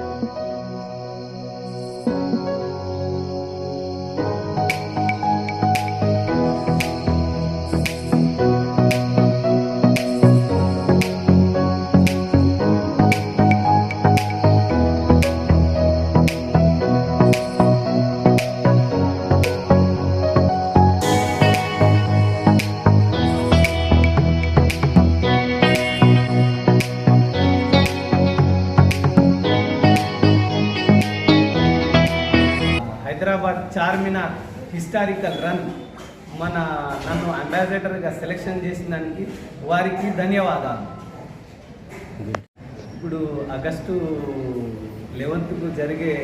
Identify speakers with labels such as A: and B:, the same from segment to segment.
A: Thank you. Charminar historical run మన నన్ను అంబాసిడర్గా selection చేసిన దానికి వారికి ధన్యవాదాలు. ఇప్పుడు ఆగస్టు లెవెన్త్కు జరిగే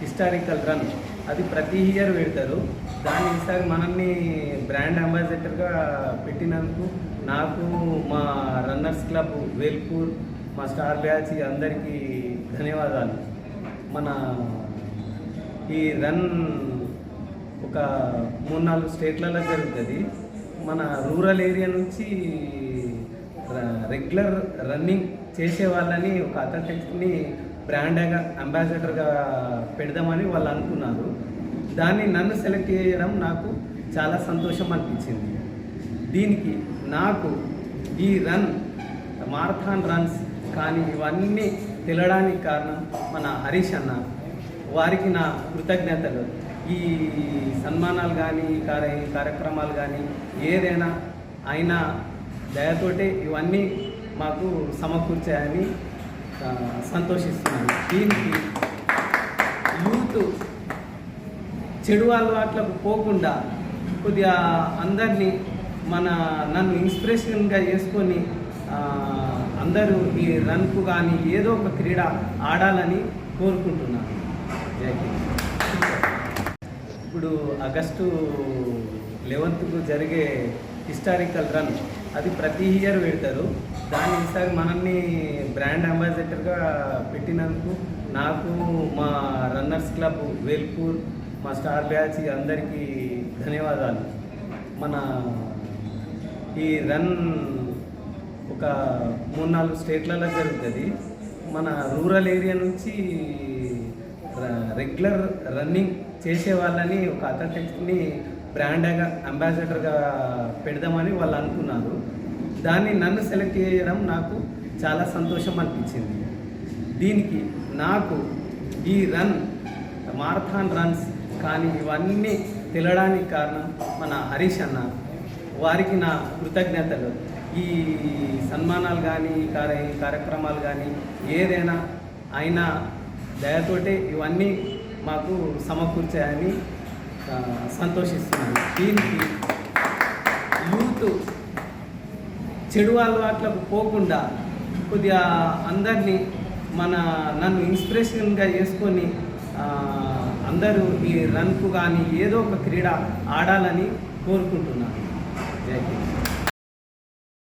A: హిస్టారికల్ రన్ అది ప్రతి ఇయర్ పెడతారు. దాన్ని ఈసారి మనల్ని బ్రాండ్ అంబాసిడర్గా పెట్టినందుకు నాకు మా రన్నర్స్ క్లబ్ వేల్పూర్ మా స్టార్ బ్యాచ్ అందరికీ ధన్యవాదాలు. మన ఈ రన్ ఒక మూడు నాలుగు స్టేట్లలో జరుగుతుంది. మన రూరల్ ఏరియా నుంచి రెగ్యులర్ రన్నింగ్ చేసే వాళ్ళని ఒక అథ్లెటిక్స్ని బ్రాండ్గా అంబాసిడర్గా పెడదామని వాళ్ళు అనుకున్నారు. దాన్ని నన్ను సెలెక్ట్ చేయడం నాకు చాలా సంతోషం అనిపించింది. దీనికి నాకు ఈ రన్ మారథాన్ రన్స్ కానీ ఇవన్నీ తెలడానికి కారణం మన హరీష్ అన్న. వారికి నా కృతజ్ఞతలు. ఈ సన్మానాలు కానీ ఈ కార్య కార్యక్రమాలు కానీ ఏదైనా ఆయన దయతోటే ఇవన్నీ మాకు సమకూర్చాయని సంతోషిస్తున్నాను. దీనికి యూత్ చెడు అలవాట్లకు పోకుండా కొద్దిగా అందరినీ మన నన్ను ఇన్స్పిరేషన్గా చేసుకొని అందరూ ఈ రన్కు కానీ ఏదో ఒక క్రీడ ఆడాలని కోరుకుంటున్నాను. ఇప్పుడు ఆగస్టు లెవెన్త్కు జరిగే హిస్టారికల్ రన్ అది ప్రతి ఇయర్ పెడతారు. దాన్ని ఈసారి మనల్ని బ్రాండ్ అంబాసిడర్గా పెట్టినందుకు నాకు మా రన్నర్స్ క్లబ్ వేల్పూర్ మా స్టార్ బ్యాచ్ అందరికీ ధన్యవాదాలు. మన ఈ రన్ ఒక మూడు నాలుగు స్టేట్లలో జరుగుతుంది. మన రూరల్ ఏరియా నుంచి రెగ్యులర్ రన్నింగ్ చేసే వాళ్ళని ఒక అథ్లెటిక్స్ని బ్రాండ్గా అంబాసిడర్గా పెడదామని వాళ్ళు అనుకున్నారు. దాన్ని నన్ను సెలెక్ట్ చేయడం నాకు చాలా సంతోషం అనిపించింది. దీనికి నాకు ఈ రన్ మారథాన్ రన్స్ కానీ ఇవన్నీ తెలడానికి కారణం మన హరీష్ అన్న. వారికి నా కృతజ్ఞతలు. ఈ సన్మానాలు కానీ ఈ కార్య ఈ కార్యక్రమాలు కానీ ఏదైనా ఆయన దయతోటి ఇవన్నీ మాకు సమకూర్చాయని సంతోషిస్తున్నాను. దీనికి యూత్ చెడు అలవాట్లకు పోకుండా కొద్దిగా అందరినీ మన నన్ను ఇన్స్పిరేషన్గా చేసుకొని అందరూ ఈ రన్కు కానీ ఏదో ఒక క్రీడ ఆడాలని కోరుకుంటున్నాను. జై హింద్.